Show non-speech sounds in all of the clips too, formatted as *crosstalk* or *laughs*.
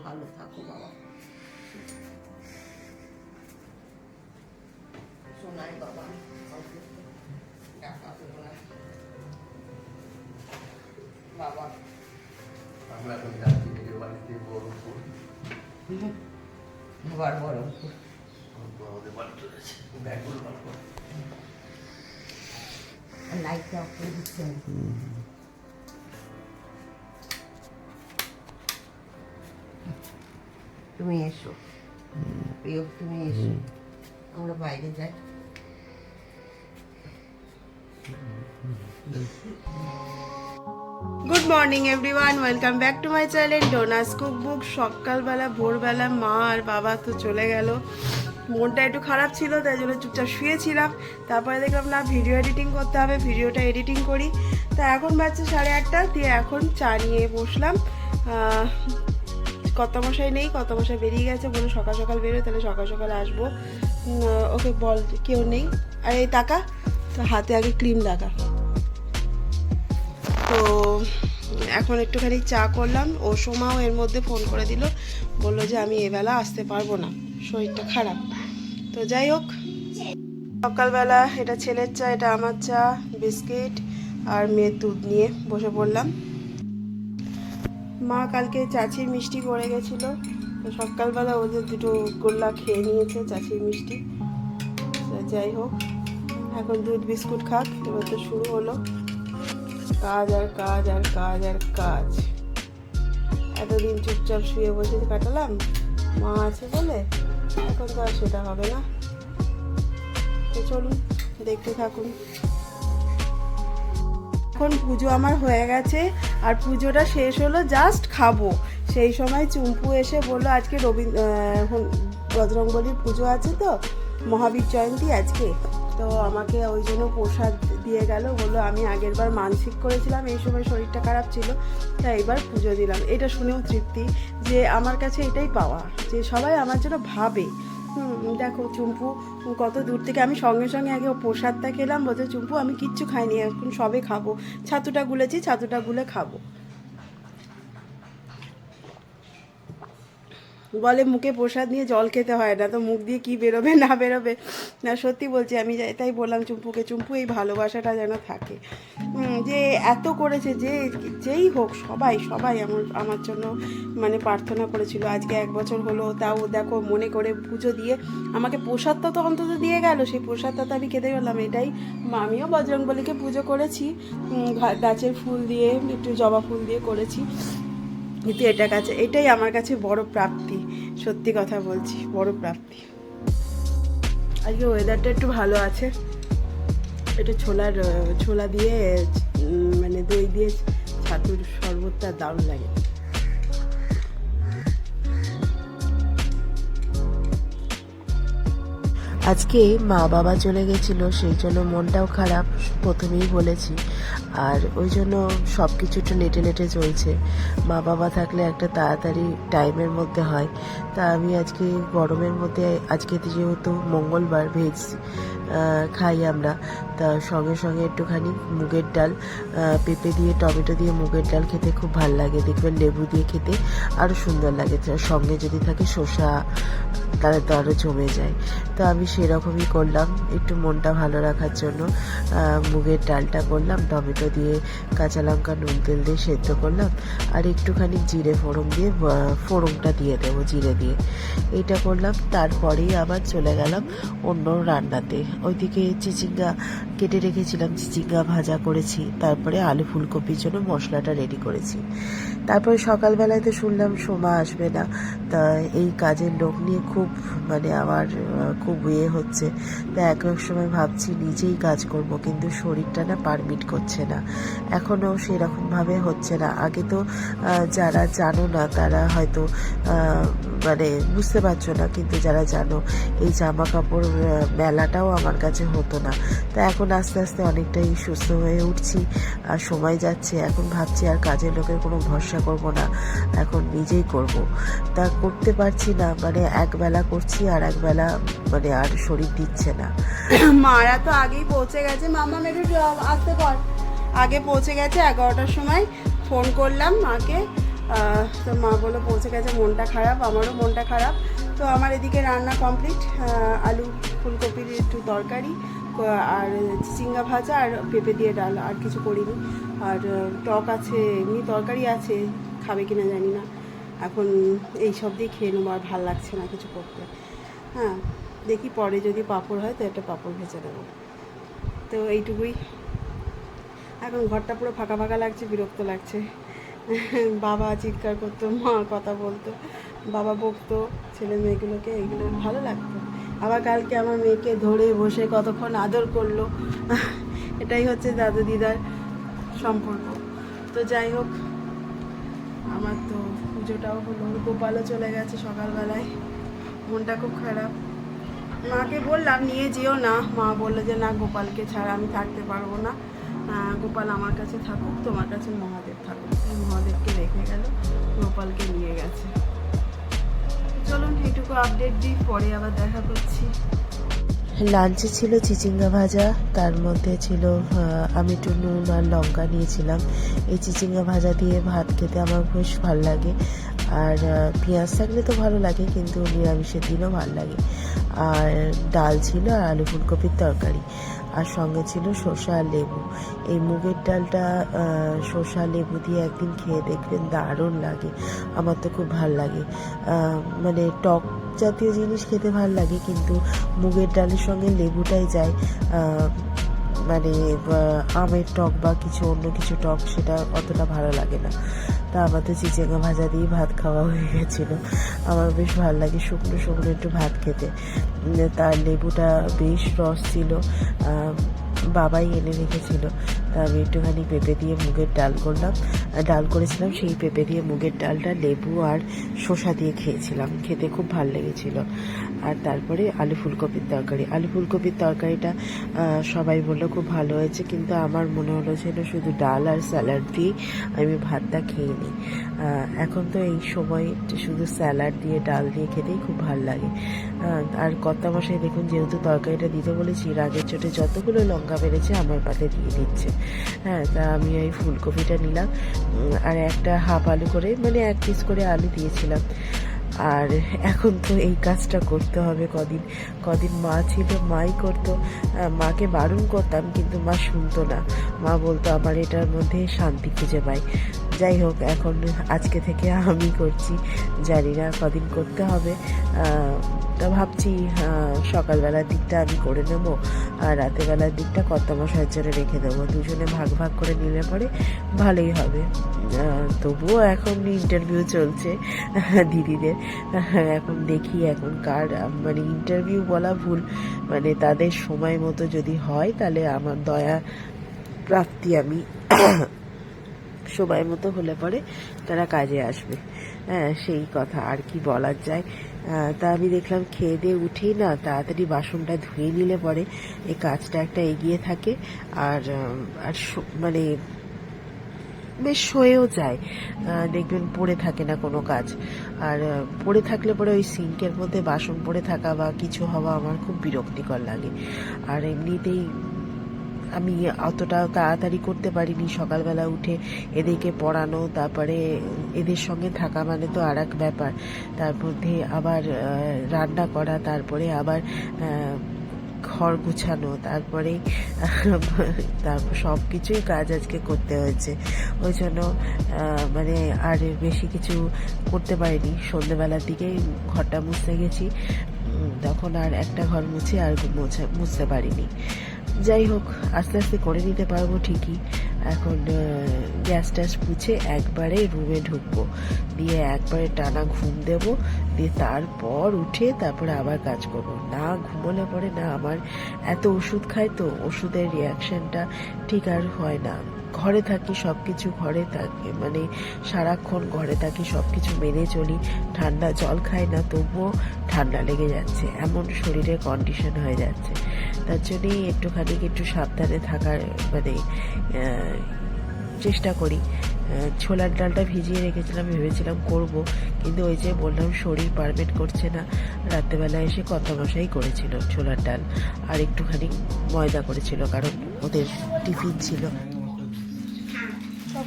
ভালো থাকো বাবা শোনাই বাবা বাবা আমরা এখন যাচ্ছি নিজের বাড়িতে বহরমপুর আবার বড় বহরমপুর আমাদের বাড়ি চলেছে ব্যাঙ্গল বাড়ি লাইটটা অফ করে দিচ্ছে তুমি এসো। প্রিয় তুমি এসো। আমরা বাইরে যাই। Good morning everyone welcome back to my channel Dona's cookbook সকালবেলা ভোরবেলা মা আর বাবা তো চলে গেল। মনটা একটু খারাপ ছিল তাই জন্য চুপচাপ শুয়েছিলাম। তারপরে দেখলাম না ভিডিও এডিটিং করতে হবে ভিডিওটা এডিটিং করি। তা এখন বাজছে সাড়ে আটটা দিয়ে এখন চা নিয়ে বসলাম। আহ, কত মশাই নেই কত মশাই বেরিয়ে গেছে বলে সকাল সকাল বেরোয় তাহলে সকাল সকাল আসব। ওকে বল কেউ নেই। আর এই টাকা তো হাতে আগে ক্রিম লাগা। তো এখন একটুখানি চা করলাম ও সোমাও এর মধ্যে ফোন করে দিল বলল যে আমি এবেলা আসতে পারব না শরীরটা খারাপ। তো যাই হোক সকালবেলা এটা ছেলের চা এটা আমার চা বিস্কিট আর মেয়ের দুধ নিয়ে বসে পড়লাম। মা কালকে চাচির মিষ্টি করে গেছিল। তো সকালবেলা ওদের দুটো গোল্লা খেয়ে নিয়েছে চাচির মিষ্টি। যাই হোক, এখন দুধ বিস্কুট খাক, এবার তো শুরু হলো। কাজ আর কাজ আর কাজ আর কাজ। এতদিন চুপচাপ শুয়ে বসে কাটালাম, মা আছে বলে এখন তো আর সেটা হবে না। তো চলুন, দেখতে থাকুন। এখন পুজো আমার হয়ে গেছে আর পুজোটা শেষ হলো জাস্ট খাব। সেই সময় চুম্পু এসে বলল, আজকে রবীন্দ্র বজরংবলির পুজো আছে তো, মহাবীর জয়ন্তী আজকে। তো আমাকে ওই জন্য প্রসাদ দিয়ে গেল, বলল, আমি আগের বার মানসিক করেছিলাম, এই সময় শরীরটা খারাপ ছিল, তাই এবার পুজো দিলাম। এটা শুনেও তৃপ্তি যে আমার কাছে এটাই পাওয়া, যে সবাই আমার জন্য ভাবে। দেখো চুম্পু, কত দূর থেকে আমি সঙ্গে সঙ্গে আগে ও প্রসাদটা খেলাম, বলছে, চুম্পু, আমি কিচ্ছু খাইনি, এখন সবে খাব। ছাতুটা গুলেছি, ছাতুটা গুলে খাব। বলে মুখে প্রসাদ নিয়ে জল খেতে হয় না, তো মুখ দিয়ে কি বেরোবে, না বেরোবে? না, সত্যি বলছি, আমি তাই বললাম চুম্পুকে, চুম্পু, এই ভালোবাসাটা যেন থাকে। যে এত করেছে, যে, যেই হোক, সবাই সবাই আমার আমার জন্য মানে প্রার্থনা করেছিল। আজকে এক বছর হলো, তাও দেখো মনে করে পুজো দিয়ে, আমাকে প্রসাদটা তো অন্তত দিয়ে গেল। সেই প্রসাদটা তো আমি খেতে গেলাম এটাই আমিও বজরংবলীকে পুজো করেছি। গাছের ফুল দিয়ে, একটু জবা ফুল দিয়ে করেছি। কিন্তু এটা কাছে, এটাই আমার কাছে বড় প্রাপ্তি। সত্যি কথা বলছি, বড় প্রাপ্তি। আজকে ওয়েদারটা একটু ভালো আছে। একটু ছোলার, ছোলা দিয়ে মানে দই দিয়ে ছাতুর শরবতটা দারুণ লাগে। আজকে মা বাবা চলে গেছিল, সেই জন্য মনটাও খারাপ, প্রথমেই বলেছি। আর ওই জন্য সব কিছু একটু লেটে লেটে চলছে। মা বাবা থাকলে একটা তাড়াতাড়ি টাইমের মধ্যে হয়। তা আমি আজকে গরমের মধ্যে, আজকে যেহেতু মঙ্গলবার ভেজ খাই আমরা। তা সঙ্গে সঙ্গে একটুখানি মুগের ডাল পেঁপে দিয়ে, টমেটো দিয়ে মুগের ডাল খেতে খুব ভালো লাগে। দেখবেন লেবু দিয়ে খেতে আরও সুন্দর লাগে। সঙ্গে যদি থাকে শসা, তাহলে তো আরও জমে যায়। তো আমি সেরকমই করলাম। একটু মনটা ভালো রাখার জন্য মুগের ডালটা করলাম, টমেটো দিয়ে, কাঁচা লঙ্কা, নুন তেল দিয়ে সেদ্ধ করলাম। আর একটুখানি জিরে ফোড়ন দিয়ে ফোড়নটা দিয়ে দেবো, জিরে দিয়ে। এইটা করলাম, তারপরেই আবার চলে গেলাম অন্য রান্নাতে। ওইদিকে চিচিঙ্গা কেটে রেখেছিলাম, চিচিঙ্গা ভাজা করেছি। তারপরে আলু ফুলকপির জন্য মশলাটা রেডি করেছি। তারপরে সকালবেলায় তো শুনলাম সোমা আসবে না। তা এই কাজের লোক নিয়ে খুব মানে আমার খুব ইয়ে হচ্ছে। তা এক এক সময় ভাবছি নিজেই কাজ করব, কিন্তু শরীরটা না পারমিট করছে না। এখনও সেরকমভাবে হচ্ছে না। আগে তো যারা জানো না, তারা হয়তো মানে বুঝতে পারছ না, কিন্তু যারা জানো, এই জামা কাপড় মেলাটাও আমার কাছে হতো না। তা এখন আস্তে আস্তে অনেকটাই সুস্থ হয়ে উঠছি, আর সময় যাচ্ছে। এখন ভাবছি আর কাজের লোকের কোনো ভরসা করব না। এখন নিজেই করব। তা করতে পারছি না মানে একবেলা করছি আর একবেলা মানে আর শরীর দিচ্ছে না। মারা তো আগেই পৌঁছে গেছে। মামা একটু আসতে পার আগে পৌঁছে গেছে, এগারোটার সময় ফোন করলাম মাকে। তো মা বলে পৌঁছে গেছে, মনটা খারাপ, আমারও মনটা খারাপ। তো আমার এদিকে রান্না কমপ্লিট আলু, ফুলকপির একটু তরকারি আর চিচিঙ্গা ভাজা আর পেঁপে দিয়ে ডাল, আর কিছু করিনি। আর টক আছে, এমনি তরকারি আছে, খাবে কিনা জানি না। এখন এই সব দিয়ে খেয়ে নেব, আর ভালো লাগছে না কিছু করতে। হ্যাঁ দেখি পরে যদি পাঁপড় হয়, তো একটা পাঁপড় ভেজে দেবো। তো এইটুকুই। এখন ঘরটা পুরো ফাঁকা ফাঁকা লাগছে, বিরক্ত লাগছে। বাবা চিৎকার করতো, মা কথা বলতো, বাবা বকতো, ছেলে মেয়েগুলোকে এইগুলো ভালো লাগতো। আবার কালকে আমার মেয়েকে ধরে বসে কতক্ষণ আদর করল, এটাই হচ্ছে দাদু দিদার সম্পর্ক। তো যাই হোক, আমার তো পুজোটাও হলো, গোপালও চলে গেছে সকালবেলায়, মনটা খুব খারাপ। মাকে বললাম, নিয়ে যেও না, মা বলল যে, না, গোপালকে ছাড়া আমি থাকতে পারব না। গোপাল আমার কাছে থাকুক, তোমার কাছে মহাদেব থাকুক। মহাদেবকে রেখে গেল, গোপালকে নিয়ে গেছে। চলুন, এইটুকু আপডেট দিই, পরে আবার দেখা করছি। লাঞ্চে ছিল চিচিঙ্গা ভাজা, তার মধ্যে ছিল আমি একটু নুন আর লঙ্কা নিয়েছিলাম। এই চিচিঙ্গা ভাজা দিয়ে ভাত খেতে আমার বেশ ভালো লাগে। আর পেঁয়াজ থাকলে তো ভালো লাগে, কিন্তু নিরামিষের দিনও ভালো লাগে। আর ডাল ছিল আর আলু ফুলকপির তরকারি। আর সঙ্গে ছিল শসা আর লেবু। এই মুগের ডালটা শসা, লেবু দিয়ে একদিন খেয়ে দেখবেন দারুণ লাগে। আমার তো খুব ভালো লাগে। মানে টক জাতীয় জিনিস খেতে ভালো লাগে, কিন্তু মুগের ডালের সঙ্গে লেবুটাই যায়। মানে আমের টক বা কিছু অন্য কিছু টক, সেটা অতটা ভালো লাগে না। তা আমার তো চিচেঙ্গা ভাজা দিয়ে ভাত খাওয়া হয়ে গেছিল। আমার বেশ ভালো লাগে শুকনো শুকনো একটু ভাত খেতে। তার লেবুটা বেশ রস ছিল। বাবাই এনে রেখেছিল। আমি একটুখানি পেঁপে দিয়ে মুগের ডাল করলাম। ডাল করেছিলাম সেই পেঁপে দিয়ে মুগের ডালটা লেবু আর শসা দিয়ে খেয়েছিলাম। খেতে খুব ভালো লেগেছিল। আর তারপরে আলু ফুলকপির তরকারি। আলু ফুলকপির তরকারিটা সবাই বলল খুব ভালো হয়েছে, কিন্তু আমার মনে হলো যেন শুধু ডাল আর স্যালাড দিয়ে আমি ভাতটা খেয়ে নিই। এখন তো এই সময় শুধু স্যালাড দিয়ে, ডাল দিয়ে খেতেই খুব ভালো লাগে। আর কর্তা মশাই দেখুন, যেহেতু তরকারিটা দিতে বলেছি, রাগের চোটে যতগুলো লঙ্কা বেড়েছে, আমার পাতে দিয়ে দিচ্ছে। হ্যাঁ তা আমি ওই ফুলকপিটা নিলাম। আর একটা হাফ আলু করে মানে এক পিস করে আলু দিয়েছিলাম। আর এখন তো এই কাজটা করতে হবে কদিন। কদিন মা ছিল, মাই করতো। মাকে বারণ করতাম, কিন্তু মা শুনতো না। মা বলতো, আমার এটার মধ্যে শান্তি খুঁজে পাই। যাই হোক, এখন আজকে থেকে আমি করছি, জানি না কদিন করতে হবে। তা ভাবছি সকালবেলার দিকটা আমি করে নেব, আর রাতেরবেলার দিকটা কর্তামশাইয়ের জন্য রেখে দেবো। দুজনে ভাগ ভাগ করে নিলে পরে ভালোই হবে। তবুও এখন ইন্টারভিউ চলছে, দিদিদের। এখন দেখি এখন কার মানে ইন্টারভিউ বলা ভুল মানে তাদের সময় মতো যদি হয়, তাহলে আমার দয়া প্রাপ্তি আমি সময় মতো হলে পরে তারা কাজে আসবে। হ্যাঁ সেই কথা আর কি বলার যায়। তা আমি দেখলাম খেয়ে দিয়ে উঠেই না তাড়াতাড়ি বাসনটা ধুয়ে নিলে পরে এই কাজটা একটা এগিয়ে থাকে আর আর মানে বেশ হয়েও যায়। দেখবেন পড়ে থাকে না কোনো কাজ। আর পড়ে থাকলে পরে ওই সিঙ্কের মধ্যে বাসন পড়ে থাকা বা কিছু হওয়া আমার খুব বিরক্তিকর লাগে। আর এমনিতেই আমি অতটা তাড়াতাড়ি করতে পারিনি। সকালবেলা উঠে এদেরকে পড়ানো, তারপরে এদের সঙ্গে থাকা মানে তো আর এক ব্যাপার। তার মধ্যে আবার রান্না করা, তারপরে আবার ঘর গুছানো, তারপরে *laughs* তারপর সব কিছুই কাজ আজকে করতে হয়েছে। ওই জন্য মানে আর বেশি কিছু করতে পারিনি। সন্ধ্যেবেলার দিকে ঘরটা মুছতে গেছি। তখন আর একটা ঘর মুছে আর মুছে, মুছতে পারিনি। যাই হোক, আস্তে আস্তে করে নিতে পারব ঠিকই। এখন গ্যাস ট্যাস পুছে একবারে রুমে ঢুকবো। দিয়ে একবারে টানা ঘুম দেব। দিয়ে তারপর উঠে তারপরে আবার কাজ করব। না ঘুমোলে পরে না আমার এত ওষুধ খায় তো, ওষুধের রিয়াকশনটা ঠিক আর হয় না। ঘরে থাকি সব কিছু ঘরে থাকি। মানে সারাক্ষণ ঘরে থাকি সব কিছু মেনে চলি। ঠান্ডা জল খাই না, তবুও ঠান্ডা লেগে যাচ্ছে। এমন শরীরে কন্ডিশন হয়ে যাচ্ছে। তার জন্যই একটুখানি একটু সাবধানে থাকার মানে চেষ্টা করি। ছোলার ডালটা ভিজিয়ে রেখেছিলাম, ভেবেছিলাম করব। কিন্তু ওই যে বললাম, শরীর পারমিট করছে না। রাত্রেবেলা এসে কত মশাই করেছিল ছোলার ডাল। আর একটুখানি ময়দা করেছিল, কারণ ওদের টিফিন ছিল।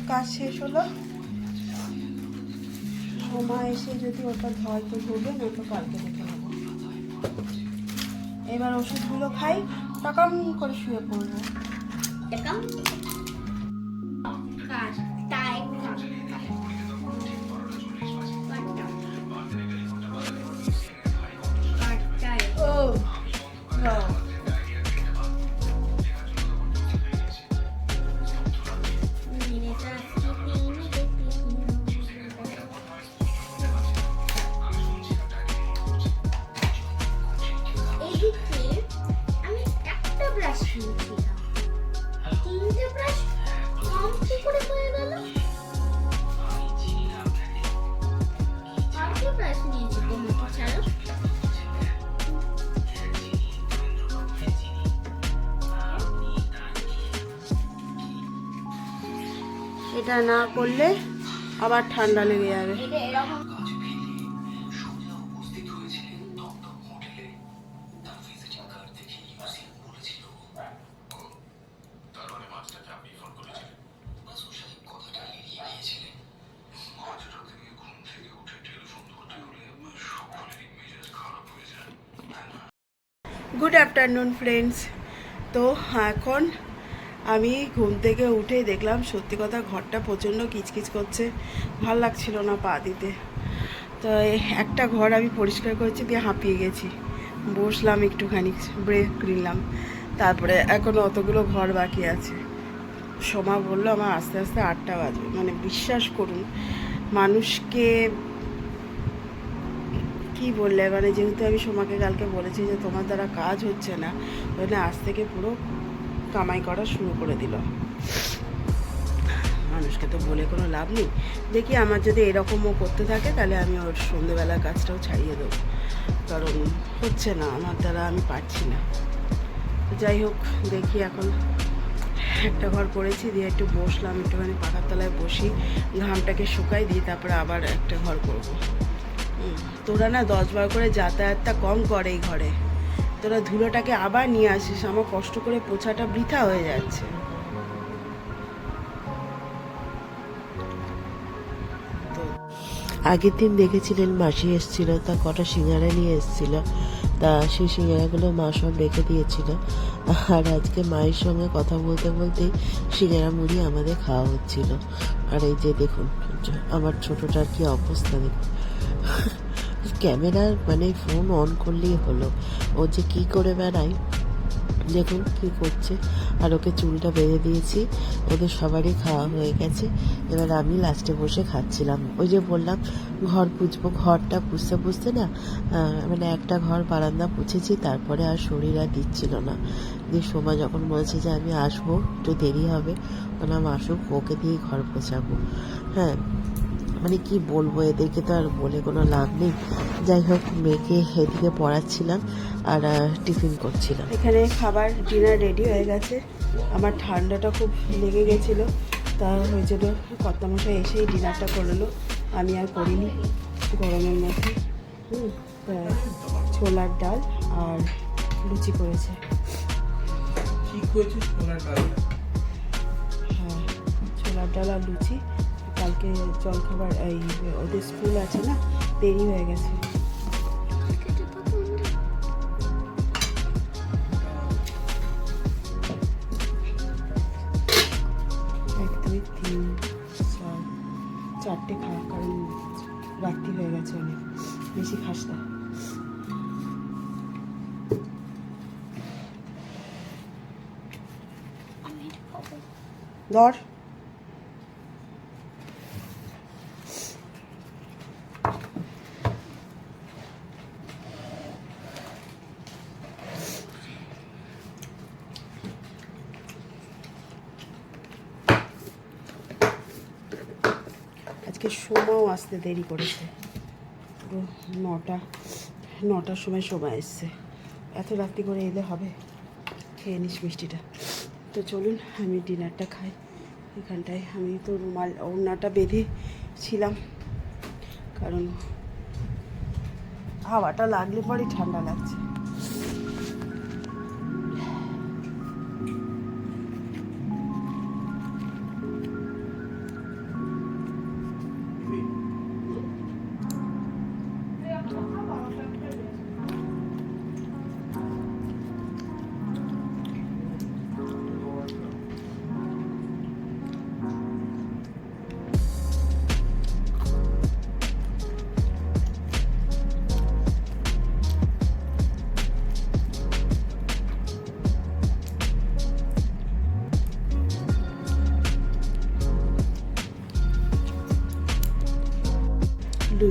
কাজ শেষ হলো। সময় এসে যদি ওটা ধয় তো ধরবে না তো কালকে দেখে নেব। এবার ওষুধগুলো খাই, টাকাম করে শুয়ে পড়ব। ও না করলে আবার ঠান্ডা লেগে যাবে। গুড আফটারনুন ফ্রেন্ডস তো এখন আমি ঘুম থেকে উঠে দেখলাম সত্যি কথা ঘরটা প্রচণ্ড কিচকিচ করছে। ভালো লাগছিল না পা দিতে। তো একটা ঘর আমি পরিষ্কার করেছি, দিয়ে হাঁপিয়ে গেছি। বসলাম একটুখানি ব্রেক নিলাম। তারপরে এখনও অতগুলো ঘর বাকি আছে। সোমা বলল, আমার আস্তে আস্তে আটটা বাজবে। মানে বিশ্বাস করুন, মানুষকে কি বললে? মানে যেহেতু আমি সোমাকে কালকে বলেছি যে তোমার দ্বারা কাজ হচ্ছে না ওখানে আজ থেকে পুরো কামাই করা শুরু করে দিল। মানুষকে তো বলে কোনো লাভ নেই। দেখি আমার যদি এরকমও করতে থাকে, তাহলে আমি ওর সন্ধেবেলার কাজটাও ছাড়িয়ে দেবো। কারণ হচ্ছে না, আমার দ্বারা আমি পারছি না। যাই হোক, দেখি এখন একটা ঘর করেছি, দিয়ে একটু বসলাম, একটুখানি পাখার তলায় বসি, ঘামটাকে শুকাই দিই তারপরে আবার একটা ঘর করব। তোরা না দশ বার করে যাতায়াতটা কম করে এই ঘরে। তোরা ধুলোটাকে আবার নিয়ে আসিস, আমার কষ্ট করে পোছাটা বৃথা হয়ে যাচ্ছে। আগের দিন দেখেছিলেন মাসি এসেছিল, তা কটা সিঙ্গারা নিয়ে এসেছিল, তা সেই সিঙ্গারাগুলো মা সব রেখে দিয়েছিল। আর আজকে মায়ের সঙ্গে কথা বলতে বলতেই সিঙ্গারা মুড়ি আমাদের খাওয়া হচ্ছিল। আর এই যে দেখুন, আমার ছোটটার কি অবস্থা দেখুন। ক্যামেরার মানে ফোন অন করলেই হলো। ও যে কি করে বেড়ায়, দেখুন কি করছে। আর ওকে চুলটা বেঁধে দিয়েছি, ওদের সবারই খাওয়া হয়ে গেছে। এবার আমি লাস্টে বসে খাচ্ছিলাম। ওই যে বললাম, ঘর পুছবো ঘরটা পুষতে পুষতে না মানে একটা ঘর বারান্দা পুছেছি, তারপরে আর শরীর আর দিচ্ছিল না। দিয়ে সোমা যখন বলছে যে আমি আসব, একটু দেরি হবে, বললাম, আসুক, ওকে দিয়ে ঘর পোছাবো। হ্যাঁ মানে কি বলব এদেরকে তো আর বলে কোনো লাভ নেই। যাই হোক মেয়েকে এদিকে পড়াচ্ছিলাম আর টিফিন করছিলাম। এখানে খাবার ডিনার রেডি হয়ে গেছে। আমার ঠান্ডাটা খুব লেগে গেছিল। তা ওই জন্য কর্তামশাই এসেই ডিনারটা করল আমি আর করিনি গরমের মধ্যে। ছোলার ডাল আর লুচি করেছে। ঠিক হয়েছে হ্যাঁ ছোলার ডাল আর লুচি। কালকে জলখাবার এই ওদের স্কুল আছে না দেরি হয়ে গেছে। এক দুই তিন চার চারটে খা কারণ রাত্রি হয়ে গেছে অনেক। বেশি খাস না। ধর আজকে সোমাও আসতে দেরি করেছে। পুরো নটা, নটার সময় সময় এসছে। এত রাত্রি করে এলে হবে? খেয়ে নিস মিষ্টিটা। তো চলুন, আমি ডিনারটা খাই। এখানটায় আমি তো রুমাল, ওড়নাটা বেঁধে ছিলাম। কারণ হাওয়াটা লাগলে পরেই ঠান্ডা লাগছে।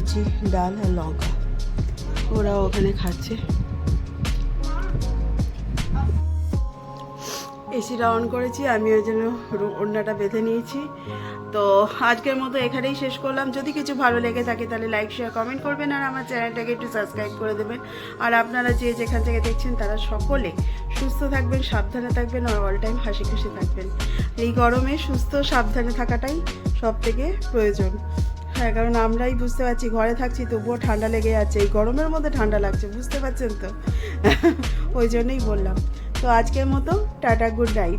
লুচি, ডাল আর লঙ্কা। ওরা ওখানে খাচ্ছে। এসিটা অন করেছি, আমি ওই জন্য ওড়নাটা বেঁধে নিয়েছি। তো আজকের মতো এখানেই শেষ করলাম। যদি কিছু ভালো লেগে থাকে তাহলে লাইক শেয়ার কমেন্ট করবেন আর আমার চ্যানেলটাকে একটু সাবস্ক্রাইব করে দেবেন। আর আপনারা যে যেখান থেকে দেখছেন তারা সকলে সুস্থ থাকবেন, সাবধানে থাকবেন আর অল টাইম হাসি খুশি থাকবেন। এই গরমে সুস্থ, সাবধানে থাকাটাই সব থেকে প্রয়োজন। হ্যাঁ কারণ আমরাই বুঝতে পারছি, ঘরে থাকছি, তবুও ঠান্ডা লেগে যাচ্ছে। এই গরমের মধ্যে ঠান্ডা লাগছে, বুঝতে পারছেন তো? ওই জন্যই বললাম। তো আজকের মতো, টাটা গুড নাইট